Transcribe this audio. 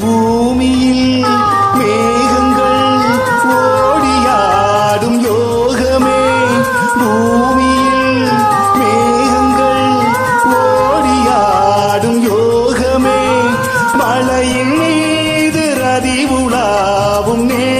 பூமியில் மேகங்கள் ஓடியாடும் யோகமே. பூமியில் மேகங்கள் ஓடியாடும் யோகமே. மலையின் மீது ரதி உலாவும் நே